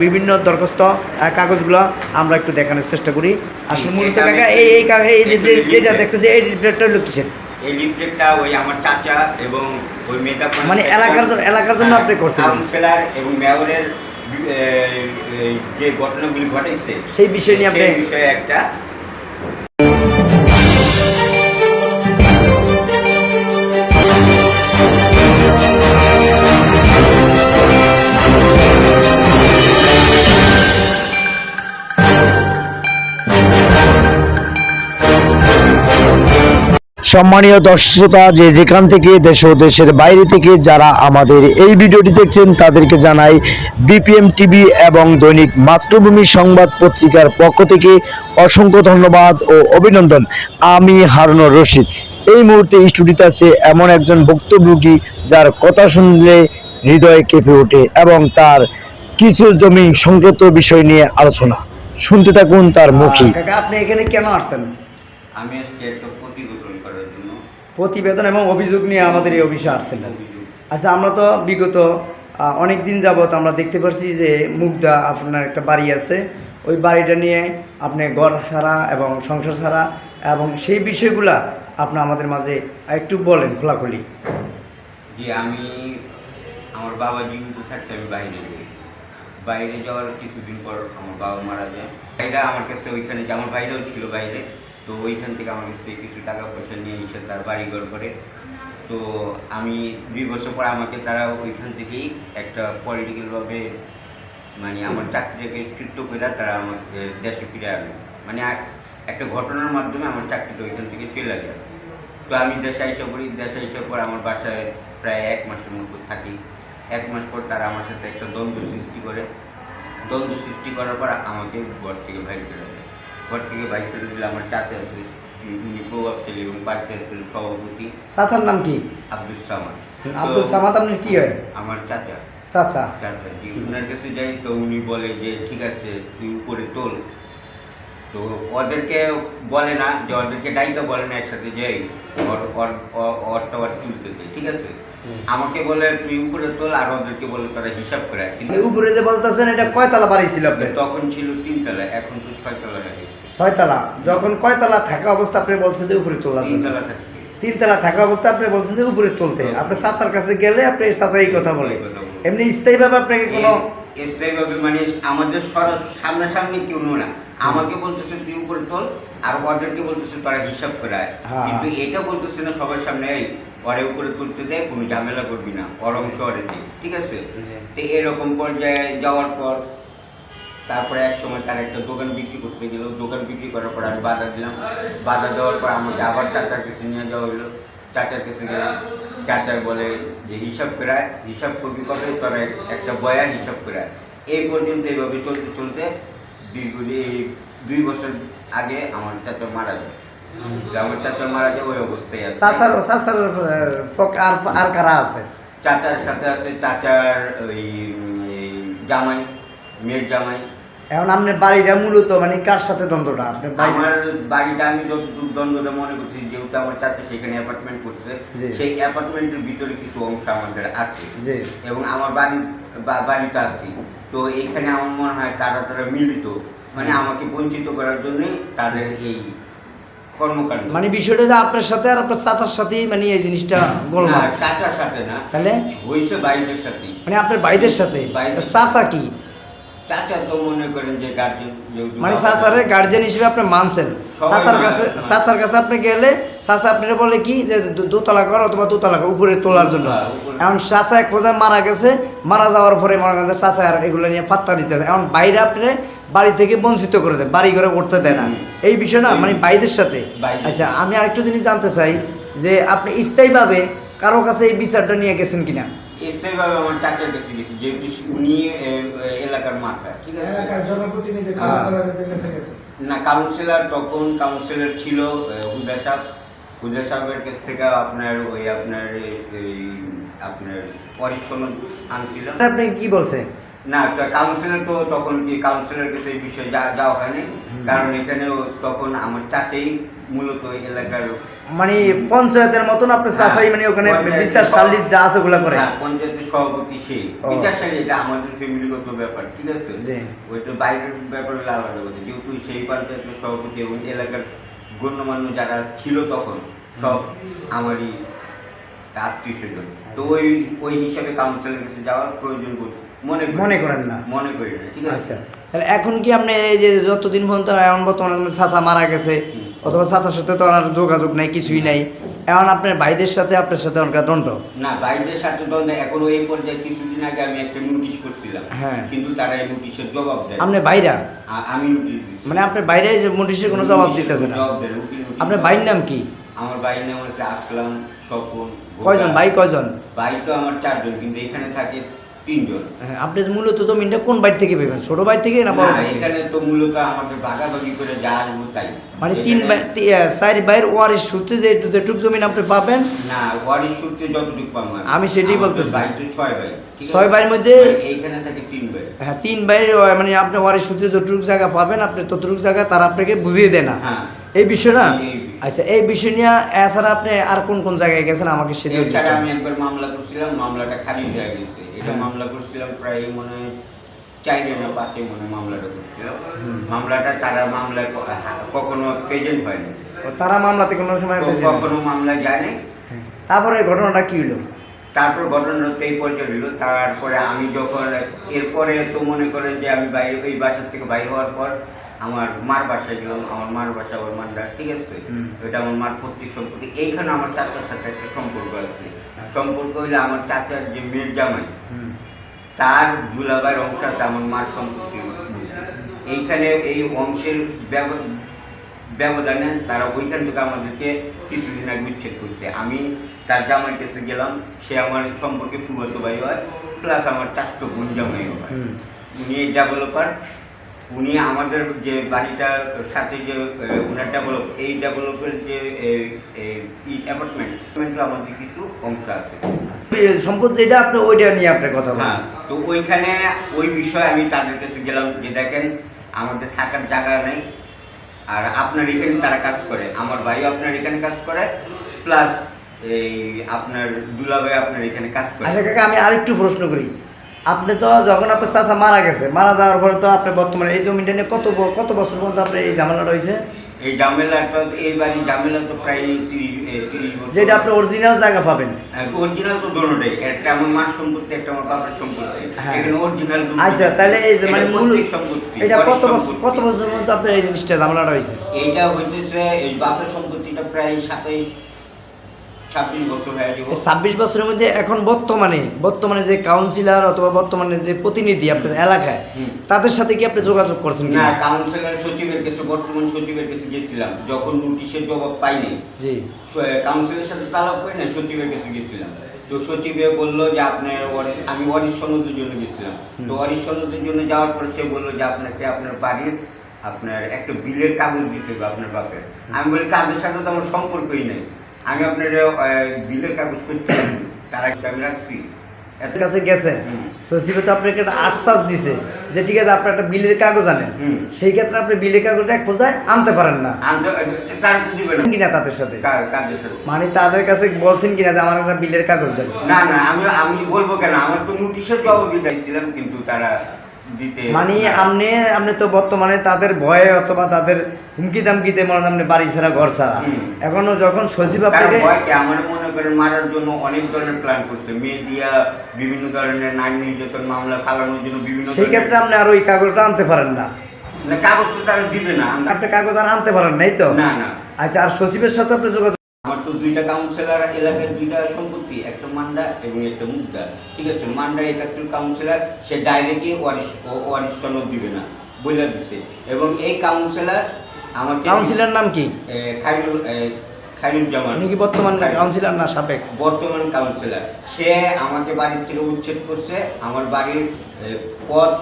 বিভিন্ন দরখাস্ত কাগজগুলো আমরা একটু দেখানোর চেষ্টা করি। আসলে মূলত কাকা এই এই কা- এই যে- একটু যে- যেটা দেখতেছি এই রিপ্লেটটা হলো কিসের? এই লিফলেটটা ওই আমার চাচা এবং ওই মেয়েটা মানে এলাকার জন্য- এলাকার জন্য আপনি করছেন। কাউন্সিলর এবং মেয়রের যে ঘটনাগুলি ঘটেছে সেই বিষয় নিয়ে আপনি বিষয়ে একটা সম্মানীয় দর্শকতা যে যেখান থেকে দেশ ও দেশের বাইরে থেকে যারা আমাদের এই ভিডিওটি দেখছেন তাদেরকে জানাই বিপিএম টিভি এবং দৈনিক মাতৃভূমি সংবাদ পত্রিকার পক্ষ থেকে অসংখ্য ধন্যবাদ ও অভিনন্দন। আমি হারুনুর রশিদ। এই মুহূর্তে স্টুডিওতে আছে এমন একজন ভুক্তভোগী যার কথা শুনলে হৃদয় কেঁপে ওঠে এবং তার কিছু জমি সংক্রান্ত বিষয় নিয়ে আলোচনা। শুনতে থাকুন তার মুখী। আপনি এখানে কেন আসছেন? আমি আজকে একটা প্রতিবেদন এবং অভিযোগ নিয়ে আমাদের এই অফিসে আসছিলেন। আচ্ছা আমরা তো বিগত অনেক দিন যাবত আমরা দেখতে পাচ্ছি যে মুগদা আপনার একটা বাড়ি আছে। ওই বাড়িটা নিয়ে আপনি ঘর ছাড়া এবং সংসার ছাড়া এবং সেই বিষয়গুলা আপনি আমাদের মাঝে একটু বলেন খোলাখুলি। আমি, আমার বাবা জীবিত থাকতে আমি বাইরে যাই। বাইরে যাওয়ার কিছুদিন পর আমার বাবা মারা যায়। বাইরে আমার কাছে ওইখানে যে, আমার বাইরেও ছিল বাইরে। তো ওইখান থেকে আমার থেকে কিছু টাকা পয়সা নিয়ে এসে তার বাড়ি ঘর। করে তো আমি দুই বছর পর আমাকে তারা ওইখান থেকেই একটা পলিটিক্যালভাবে মানে আমার চাকরিটাকে চিত্ত করে তারা আমাকে দেশে ফিরে আনলো। মানে এক- একটা ঘটনার মাধ্যমে আমার চাকরিটা ওইখান থেকে চলে যায় তো আমি দেশে এসে পড়ি, দেশে এসে পর আমার বাসায় প্রায় এক মাসের মতো থাকি। এক মাস পর তারা আমার সাথে একটা দ্বন্দ্ব সৃষ্টি করে। দ্বন্দ্ব সৃষ্টি করার পর আমাকে ঘর থেকে বাইর করে দেয়। ঘর থেকে বাইক করে দিলে আমার চাচা আছে উনি প্রভাবশালী এবং পার্টি সভাপতি। চাচার নাম কি? আব্দুল সামাদ। আব্দুল সামাদ আপনার কি হয়? আমার চাচা। চাচা। চাচা জি ওনার কাছে যাই তো উনি বলে যে ঠিক আছে তুই উপরে তোল। তো ওদেরকে বলে না যে ওদেরকে ডাইতে বলে না একসাথে যে ওর ওর ওরটা ওর তুলতেছে ঠিক আছে? আমাকে বলে তুই উপরে তোল আর ওদেরকে বলে তারা হিসাব করে কিন্তু উপরে যে বলতেছেন এটা কয়তলা বাড়ি ছিল আপনার? তখন ছিল তিনতলা এখন তো ছয়তলা হয়ে গেছে ছয়তলা। যখন কয়তলা থাকা অবস্থা আপনি বলছেন যে উপরে জন্য। তিনতলা থাকতে তিনতলা থাকা অবস্থা আপনি বলছেন যে উপরে তুলতে। আপনি চাচার কাছে গেলে আপনি চাচা এই কথা বলে। এমনি স্থায়ীভাবে আপনাকে কোনো স্থায়ীভাবে মানে আমাদের সর সামনাসামনি কেউ না। আমাকে বলতেছে তুই উপরে তোল আর ওদেরকে বলতেছে তারা হিসাব করে। হ্যাঁ। কিন্তু এটা বলতেছে না সবার সামনে এই ওরে উপরে তুলতে দেয় কোনো ঝামেলা করবি না ওর অংশ ওরে দে। ঠিক আছে? তো এরকম পর্যায়ে যাওয়ার পর তারপরে এক সময় তার একটা দোকান বিক্রি করতে গেল। দোকান বিক্রি করার পর আমি বাধা দিলাম। বাধা দেওয়ার পর আমাকে আবার চাচার কাছে নিয়ে যাওয়া হলো। চাচার কাছে গেলাম। চাচার বলে যে হিসাব করে আয়, হিসাব করবি কবে? তোর এক- একটা বয়া হিসাব করে আয়। এই পর্যন্ত এইভাবে চলতে চলতে দুই বছর আগে আমার চাচা মারা যায়। আমার চাচা মারা যায় ওই অবস্থায় আছে। চাচার চাচার আর আর কারা আছে? চাচার সাথে আছে চাচার ওই এই জামাই মেয়ের জামাই। এখন আপনার বাড়িটা মূলত মানে কার সাথে দ্বন্দ্বটা? আপনার আমার বাড়িটা আমি যতদূর দ্বন্দ্বটা মনে করছি যেহেতু আমার চাচা সেখানে অ্যাপার্টমেন্ট করছে। সেই অ্যাপার্টমেন্টের ভিতরে কিছু অংশ আমাদের আছে। এবং আমার বাড়ি বা- বাড়িতে আছি। তো এইখানে আমার মনে হয় তারা তারা মিলিত। মানে আমাকে বঞ্চিত করার জন্যই তাদের এই কর্মকাণ্ড। মানে বিষয়টা যে আপনার সাথে আর আপনার চাচার সাথেই মানে এই জিনিসটা গোলমাল চাচার সাথে না। তাহলে? হয়েছে বাইরের সাথেই। মানে আপনার বাইদের সাথে। চাচা কি? চাচা তো মনে করেন যে গার্জেন মানে হিসেবে আপনি মানছেন। মানে, কাছে। চাচার কাছে আপনি গেলে চাচা আপনারা বলে কি যে দোতলা কর অথবা দোতলা কর উপরে তোলার জন্য। হ্যাঁ, এখন চাচা এক পর্যায়ে মারা গেছে মারা যাওয়ার পরে মনে করেন চাচা আর এগুলো নিয়ে পাত্তা দিতে দেয়। এখন বাইরে আপনি বাড়ি থেকে বঞ্চিত করে দেয় বাড়ি ঘরে উঠতে দেয় না। এই বিষয় না মানে বাইদের সাথে। আচ্ছা আমি আরেকটু জিনিস জানতে চাই যে আপনি স্থায়ীভাবে কারও কাছে এই বিচারটা নিয়ে গেছেন কিনা? স্থায়ীভাবে আমার চাচার কাছে গেছি যেহেতু উনি এলাকার মাথা ঠিক আছে? জনপ্রতিনিধি হ্যাঁ। কাছে গেছে। না কাউন্সিলর তখন কাউন্সিলর ছিল হুদা সাহেব। হুদা সাহেবের কাছ থেকে আপনার ওই আপনার এই আপনার পরিচ্ছন্ন আনছিলাম। আপনি কি বলছে না কাউন্সিলর তো তখন কি কাউন্সিলর কাছে এই বিষয়ে যা- যাওয়া হয়নি। কারণ এখানেও তখন আমার চাচাই মূলত এলাকার মানে পঞ্চায়েতের মতন আপনার চাচাই মানে ওখানে হ্যাঁ, বিশ্বাস সাল্লিশ যা আছে ওগুলা করে। হ্যাঁ, পঞ্চায়েতের সভাপতি সেই ও। বিচারশালী এটা আমাদের ফ্যামিলিগত ব্যাপার ঠিক আছে। ওইটা বাইরের ব্যাপার হলে আলাদা কথা। যেহেতু সেই পঞ্চায়েতের সভাপতি এবং এলাকার গণ্যমান্য যারা ছিল তখন সব আমারই আত্মীয় স্বজন। তো ওই ওই হিসাবে কাউন্সিলের কাছে যাওয়ার প্রয়োজন করি- মনে মনে করেন না। মনে করি না ঠিক আছে? আচ্ছা। তাহলে এখন কি আপনি এই যে যতদিন পর্যন্ত এমন বর্তমানে চাচা মারা গেছে। অথবা চাচার সাথে তো আর যোগাযোগ নাই কিছুই নাই। এখন আপনার ভাইদের সাথে আপনার সাথে অনেক দণ্ড না বাইরের সাথে দ্বন্দ্ব এখনও এই পর্যায়ে কিছুদিন আগে আমি একটা নোটিশ করছিলাম। হ্যাঁ। কিন্তু তারা এই নোটিশের জবাব দেয়। আপনি বাইরা? আমি নোটিশ মানে আপনার বাইরে যে নোটিশের কোনো জবাব দিতেছে না। আপনার। ভাইয়ের নাম কি? আমার ভাইয়ের নাম হচ্ছে আসলাম স্বপন কয়জন? ভাই কয়জন? ভাই তো আমার চারজন কিন্তু এখানে থাকে তিনজন। হ্যাঁ, আপনি মূলত জমিনটা কোন বাড়ি থেকে পেবেন ছোট বাড়ি থেকে না বড়? এখানে তো মূলত আমাদের ভাগাভাগি করে যা আসব তাই। মানে তিন বাই- চার বাইর ওয়ারিশ সূত্রে যে যেটুক জমিন আপনি পাবেন? না ওয়ারিশ সূত্রে যতটুকু পাবো আমি। সেটাই আমাদের বলতেছি। ভাই তো ছয় আছে? ছয় ভাইয়ের মধ্যে এইখানে থাকে তিন ভাই হ্যাঁ তিন আহ, মানে আপনি ওয়ারিশ সূত্রে যতটুকু জায়গা পাবেন আপনি ততটুকু জায়গা তারা আপনাকে বুঝিয়ে দেয় না। হ্যাঁ। এই বিষয় না। আচ্ছা এই বিষয় নিয়ে এছাড়া আপনি আর কোন কোন জায়গায় গেছেন আমাকে সেটা আমি একবার মামলা করছিলাম মামলাটা খারিজ হয়ে গেছে। এটা হ্যাঁ। মামলা করছিলাম প্রায় মনে হয় চাইরে না পাঁচে মনে মামলাটা মামলাটা তারা মামলায় কখনো প্রেজেন্ট হয়নি তারা মামলাতে কোনো সময়। কখনো মামলা যায়নি হ্যাঁ। তারপরে ঘটনাটা কি হলো তারপর ঘটনাটা এই হলো তারপরে আমি যখন এরপরে তো মনে করেন যে আমি বাইরে ওই বাসার থেকে বাইরে হওয়ার পর আমার মার বাসায় গেলাম আমার মার বাসা আমার মান্ডার ঠিক আছে। এটা আমার মার প্রত্যেক সম্পত্তি এইখানে আমার চাচার সাথে একটা সম্পর্ক আছে। সম্পর্ক হইলে আমার চাচার যে মেয়ের জামাই তার দুলাভাইয়ের অংশ আছে আমার মার সম্পত্তি। এইখানে এই অংশের ব্যব- ব্যবধানে তারা ওইখান থেকে আমাদেরকে কিছুদিন আগে উচ্ছেদ করছে। আমি তার জামাইয়ের কাছে গেলাম সে আমার সম্পর্কে ফুবত ভাই হয় প্লাস আমার চাষ্ট বোন জামাই হয়। উনি ডেভেলপার উনি আমাদের যে বাড়িটার সাথে যে উনার ডেভেলপ এই ডেভেলপের যে অ্যাপার্টমেন্ট আমাদের কিছু অংশ আছে। আচ্ছা। সম্পদ যেটা আপনি ওইটা নিয়ে আপনি কথা হ্যাঁ তো ওইখানে ওই বিষয়ে আমি তাদের কাছে গেলাম যে দেখেন আমাদের থাকার জায়গা নেই আর আপনার এখানে তারা কাজ করে আমার ভাইও আপনার এখানে কাজ করে প্লাস এই আপনার দুলাভাই আপনার এখানে কাজ করে। আচ্ছা কাকা আমি আরেকটু প্রশ্ন করি। আপনি তো যখন আপনার চাচা মারা গেছে মারা যাওয়ার পরে তো আপনি বর্তমানে এই জমিটা নিয়ে কত কত বছর পর্যন্ত আপনার এই ঝামেলাটা হয়েছে? এই ঝামেলাটা এই বাড়ির ঝামেলা তো প্রায় তিরিশ বছর। যেটা আপনি অরিজিনাল জায়গা পাবেন। অরিজিনাল তো দোনোটাই। একটা আমার মার সম্পত্তি একটা আমার বাবার সম্পত্তি। হ্যাঁ। এখানে অরিজিনাল আচ্ছা তাহলে এই যে মানে মূল সম্পত্তি এটা কত বছর কত বছরের মধ্যে আপনার এই জিনিসটা ঝামেলাটা হয়েছে? এইটা হইতেছে এই বাপের সম্পত্তিটা প্রায় সাতাইশ ছাব্বিশ বছরের মধ্যে এখন বর্তমানে বর্তমানে যে কাউন্সিলর অথবা বর্তমানে যে প্রতিনিধি আপনার এলাকায় তাদের সাথে কি আপনি যোগাযোগ করছেন না কাউন্সিলর সচিবের কাছে বর্তমান সচিবের কাছে গেছিলাম। যখন নোটিশের জবাব পাইনি জি। কাউন্সিলের সাথে তালাপ করি না সচিবের কাছে গেছিলাম। তো সচিবে বলল যে আপনার আমি ওয়ারিশ সনদের জন্য গেছিলাম। তো। ওয়ারিশ সনদের জন্য যাওয়ার পর সে বলল যে আপনাকে আপনার বাড়ির আপনার একটা বিলের কাগজ দিতে হবে আপনার বাপের। আমি বলি কাজের সাথে তো আমার সম্পর্কই নেই। আমি আপনার বিলের কাগজ করতে। তারা আমি রাখছি। এত কাছে গেছেন সচিবে তো আপনাকে একটা আশ্বাস দিছে যে ঠিক আছে আপনার একটা বিলের কাগজ আনেন। সেই ক্ষেত্রে আপনি বিলের কাগজটা এক পর্যায়ে আনতে পারেন না। কিনা তাদের সাথে? মানে তাদের কাছে বলছেন কিনা যে আমার একটা বিলের কাগজ দেন? না না আমি আমি বলব কেন? আমার তো নোটিশের জবাবই দিয়েছিলাম কিন্তু তারা মানে আপনি আপনি তো বর্তমানে তাদের ভয়ে অথবা তাদের হুমকি দামকিতে মনে আপনি বাড়ি ছাড়া ঘর ছাড়া। এখনও যখন সচিব আপনাকে আমার মনে করেন মারার জন্য অনেক ধরনের প্ল্যান করছে। মিডিয়া বিভিন্ন ধরনের নারী নির্যাতন মামলা ফালানোর জন্য বিভিন্ন সেই ক্ষেত্রে আপনি আর ওই কাগজটা আনতে পারেন না। কাগজ তো তারা দিবে না। আপনি কাগজ আর আনতে পারেন নাই তো? না না। আচ্ছা আর সচিবের সাথে আপনি যোগাযোগ দুইটা কাউন্সিলর এলাকার দুইটা সম্পত্তি একটা মান্ডা এবং একটা মুদ্রা। ঠিক আছে? মান্ডা একাত্তর কাউন্সিলর সে ডাইরেক্টলি ওয়ারিশ ওয়ারিশ সনদ দিবে না বলে দিচ্ছে এবং এই কাউন্সিলর আমার কাউন্সিলর নাম কি? খাইরুল খাইরুজ্জামান। উনি কি বর্তমান কাউন্সিলর না সাবেক? বর্তমান কাউন্সিলর সে আমাকে বাড়ির থেকে উচ্ছেদ করছে আমার বাড়ির পথ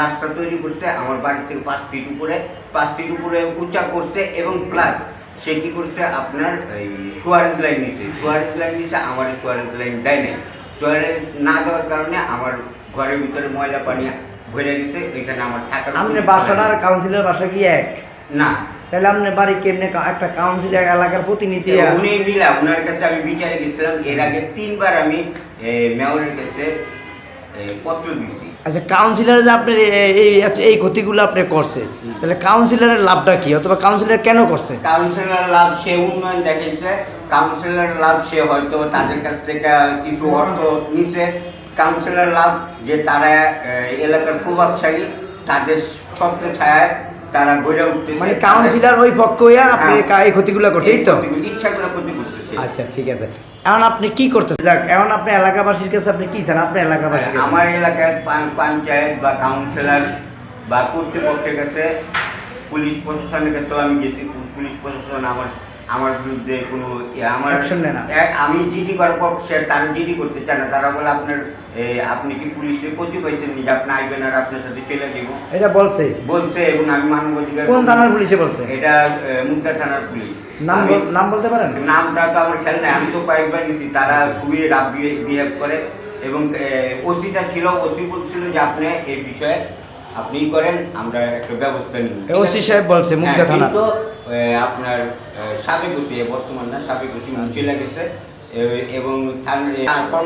রাস্তা তৈরি করছে আমার বাড়ির থেকে পাঁচ ফিট উপরে পাঁচ ফিট উপরে উঁচা করছে এবং প্লাস সে কি করছে? আপনার এই সুয়ারেজ লাইন নিছে। সুয়ারেজ লাইন নিছে আমার সুয়ারেজ লাইন দেয় নাই। সুয়ারেজ না দেওয়ার কারণে আমার ঘরের ভিতরে ময়লা পানি ভরে গেছে ওইখানে আমার থাকার আপনি বাসাটা আর কাউন্সিলর বাসা কি এক? না। তাহলে আপনার বাড়ি কেমনে একটা কাউন্সিলর এলাকার প্রতিনিধি উনি মিলা ওনার কাছে আমি বিচারে গেছিলাম এর আগে তিনবার আমি মেয়রের কাছে পত্র দিয়েছি। আচ্ছা কাউন্সিলর যে আপনার এই এই ক্ষতিগুলো আপনি করছে তাহলে কাউন্সিলরের লাভটা কি? অথবা কাউন্সিলর কেন করছে? কাউন্সিলর লাভ সে উন্নয়ন দেখেছে কাউন্সিলর লাভ সে হয়তো তাদের কাছ থেকে কিছু অর্থ নিছে। কাউন্সিলর লাভ যে তারা এলাকার প্রভাবশালী তাদের ছত্র ছায়ায় তারা গড়ে উঠতেছে। মানে কাউন্সিলর ওই পক্ষ হইয়া আপনি হ্যাঁ। এই ক্ষতিগুলো করছে এই তো? ক্ষতিগুলো ইচ্ছা করে ক্ষতি করছে আচ্ছা ঠিক আছে। এখন আপনি কি করতেছেন? যাক, এখন আপনি এলাকাবাসীর কাছে আপনি কি চান? আপনি এলাকাবাসী আমার এলাকায় পঞ্চায়েত বা কাউন্সিলর বা কর্তৃপক্ষের কাছে, পুলিশ প্রশাসনের কাছেও আমি গেছি। পুলিশ প্রশাসন আমার আমার বিরুদ্ধে কোনো আমার আমি জিডি করার পর সে তারা জিডি করতে চায় না। তারা বলে আপনার আপনি কি পুলিশকে কচু পাইছেন নি যে আপনি আইবেন আর আপনার সাথে চলে যাব। এটা বলছে। বলছে এবং আমি মানবাধিকার কোন থানার পুলিশে বলছে? এটা মুগদা থানার পুলিশ। নাম নাম বলতে পারেন? নামটা তো আমার খেয়াল নাই। আমি তো কয়েকবার গেছি। তারা খুবই রাব বিহেভ করে। এবং ওসিটা ছিল ওসি বলছিল যে আপনি এই বিষয়ে আপনি করেন আমরা একটা ব্যবস্থা নিই। ওসি সাহেব বলছে হ্যাঁ, থানা কিন্তু আপনার এ, সাবেক ওসি এ বর্তমান না সাবেক ওসি চলে গেছে এবং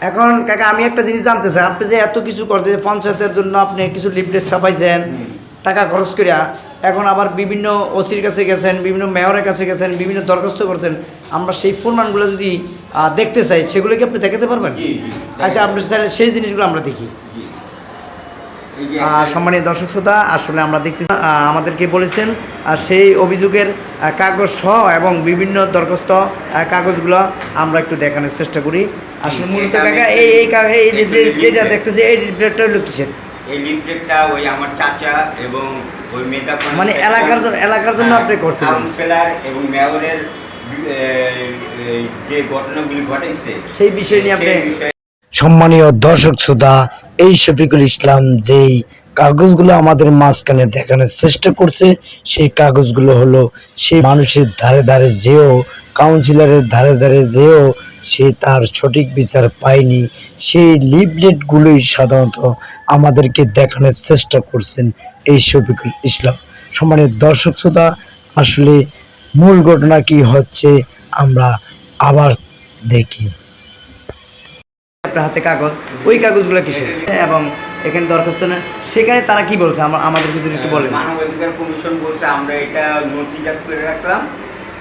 এখন কাকা আমি একটা জিনিস জানতে চাই আপনি যে এত কিছু করছে পঞ্চায়েতের জন্য আপনি কিছু লিফলেট ছাপাইছেন টাকা খরচ করিয়া এখন আবার বিভিন্ন ওসির কাছে গেছেন বিভিন্ন মেয়রের কাছে গেছেন বিভিন্ন দরখাস্ত করছেন আমরা সেই প্রমাণগুলো যদি দেখতে চাই সেগুলো কি আপনি দেখাতে পারবেন। আচ্ছা আপনি চাইলে সেই জিনিসগুলো আমরা দেখি জি। এই যে আহ, একটা- সম্মানীয় দর্শক শ্রোতা আসলে আমরা দেখতেছি আহ, আমাদেরকে বলেছেন আর সেই অভিযোগের কাগজ সহ এবং বিভিন্ন দরখাস্ত কাগজগুলো আমরা একটু দেখানোর চেষ্টা করি। আসলে মূলত কাকা এই এই এই যেটা দেখতেছি এই হলো কিসের? এই লিফলেটটা ওই আমার চাচা এবং ওই মেধা মানে এলাকার জন্য- এলাকার জন্য আপনি করছিলেন। কাউন্সিলর এবং মেয়রের বি- এ, এ, যে ঘটনাগুলি ঘটেছে সেই বিষয় নিয়ে আপনি সম্মানীয় দর্শক শ্রোতা, এই শফিকুল ইসলাম যেই কাগজগুলো আমাদের মাঝখানে দেখানোর চেষ্টা করছে, সেই কাগজগুলো হলো সেই মানুষের ধারে ধারে যেও কাউন্সিলরের ধারে ধারে যেও, সে তার সঠিক বিচার পায়নি। সেই লিফলেটগুলোই সাধারণত আমাদেরকে দেখানোর চেষ্টা করছেন এই শফিকুল ইসলাম। সম্মানের দর্শক শ্রোতা, আসলে মূল ঘটনা কি হচ্ছে আমরা আবার দেখি। আপনার হাতে কাগজ ওই কাগজগুলো কিসের? এবং এখানে দরখাস্ত না সেখানে তারা কি বলছে? আমা- আমাদেরকে যদি বলেন। মানবাধিকার কমিশন বলছে আমরা এটা নথিজাত করে রাখলাম।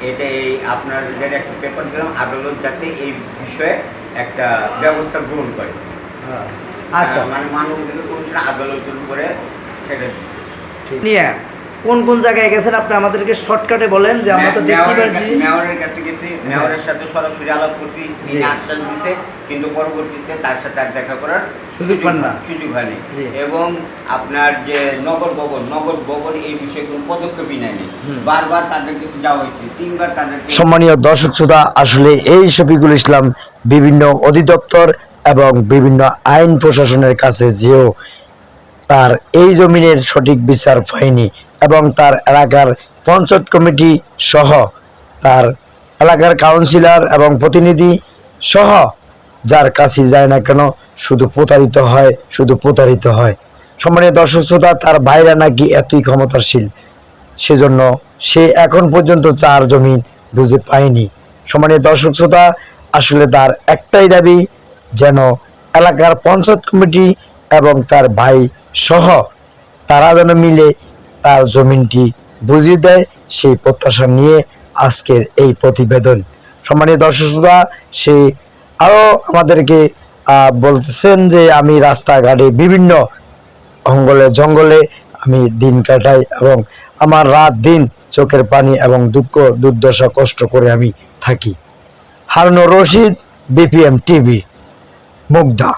এটা এই আপনাদের একটা পেপার দিলাম আদালত যাতে এই বিষয়ে একটা ব্যবস্থা গ্রহণ করে। আচ্ছা। মানে মানবাধিকার কমিশন আদালতের উপরে ছেড়ে দিচ্ছে নিয়ে কোন কোন জায়গায় গেছেন? আপনি আমাদেরকে শর্টকাটে বলেন যে আমরা তো দেখতে পাচ্ছি মেয়রের কাছে গেছি। মেয়রের সাথে সরাসরি আলাপ করছি। তিনি আশ্বাস দিছে কিন্তু পরবর্তীতে তার সাথে আর দেখা করার সুযোগ পান না। সুযোগ হয়নি। এবং আপনার যে নগর ভবন নগর ভবন এই বিষয়ে কোনো পদক্ষেপই নেয়নি। বারবার তাদের কাছে যাওয়া হয়েছে। তিনবার তাদের সম্মানীয় দর্শক শ্রোতা আসলে এই শফিকুল ইসলাম বিভিন্ন অধিদপ্তর এবং বিভিন্ন আইন প্রশাসনের কাছে যেও তার এই জমিনের সঠিক বিচার পায়নি। এবং তার এলাকার পঞ্চায়েত কমিটি সহ তার এলাকার কাউন্সিলর এবং প্রতিনিধি সহ, যার কাছে যায় না কেন, শুধু প্রতারিত হয়, শুধু প্রতারিত হয়। সম্মানীয় দর্শক শ্রোতা, তার ভাইরা নাকি এতই ক্ষমতাশীল, সেজন্য সে এখন পর্যন্ত চার জমি বুঝে পায়নি। সম্মানীয় দর্শক শ্রোতা, আসলে তার একটাই দাবি, যেন এলাকার পঞ্চায়েত কমিটি এবং তার ভাই সহ, তারা যেন মিলে তার জমিনটি বুঝিয়ে দেয় সেই প্রত্যাশা নিয়ে আজকের এই প্রতিবেদন। সম্মানীয় দর্শক শ্রোতা, সে আরও আমাদেরকে বলতেছেন যে আমি রাস্তাঘাটে বিভিন্ন অঙ্গলে জঙ্গলে আমি দিন কাটাই এবং আমার রাত দিন চোখের পানি এবং দুঃখ, দুর্দশা কষ্ট করে আমি থাকি। Harunur Rashid, BPM TV, Mugdha.